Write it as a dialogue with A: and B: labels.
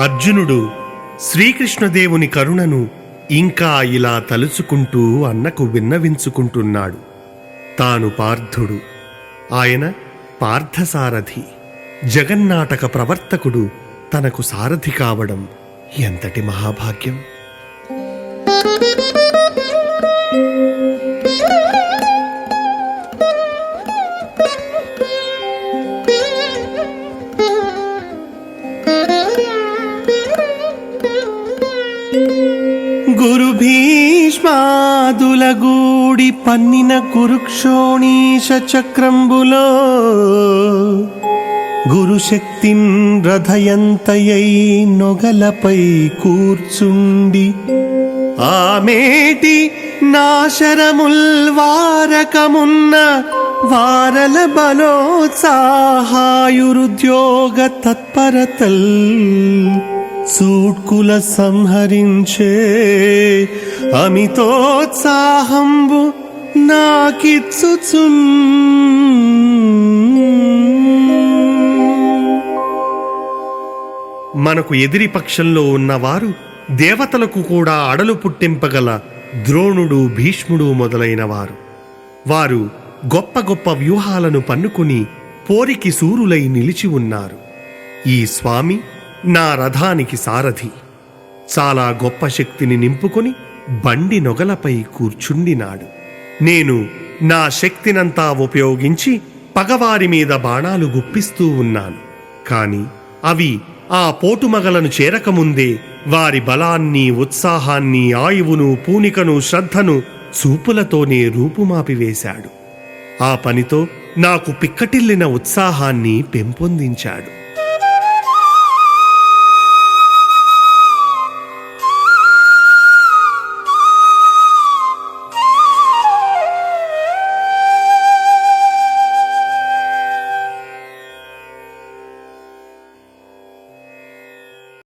A: అర్జునుడు శ్రీకృష్ణదేవుని కరుణను ఇంకా ఇలా తలుచుకుంటూ అన్నకు విన్నవించుకుంటున్నాడు. తాను పార్థుడు. ఆయన పార్థసారథి. జగన్నాటక ప్రవర్తకుడు తనకు సారథి కావడం ఎంతటి మహాభాగ్యం! గురు భీష్మాదులగూడి పన్నిన కురుక్షోణీశ చక్రంబులో గురుశక్తిన్ రథయంతయై నొగలపై కూర్చుండి ఆమేటి నాశరముల్వారకమున్న వారల బలోత్సాహాయురుద్యోగ తత్పరతల్ సూట్కుల సంహరించే అమితోత్సాహంబు నాకిచ్చుచున్. మనకు ఎదిరి పక్షంలో ఉన్నవారు దేవతలకు కూడా అడలు పుట్టింపగల ద్రోణుడు భీష్ముడు మొదలైన వారు వారు గొప్ప గొప్ప వ్యూహాలను పన్నుకుని పోరికి సూరులై నిలిచి ఉన్నారు. ఈ స్వామి నా రథానికి సారథి. చాలా గొప్ప శక్తిని నింపుకొని బండి నొగలపై కూర్చుండినాడు. నేను నా శక్తినంతా ఉపయోగించి పగవారి మీద బాణాలు గుప్పిస్తూ ఉన్నాను. కాని అవి ఆ పోటుమగలను చేరకముందే వారి బలాన్ని ఉత్సాహాన్ని ఆయువును పూనికను శ్రద్ధను చూపులతోనే రూపుమాపివేశాడు. ఆ పనితో నాకు పిక్కటిల్లిన ఉత్సాహాన్ని పెంపొందించాడు.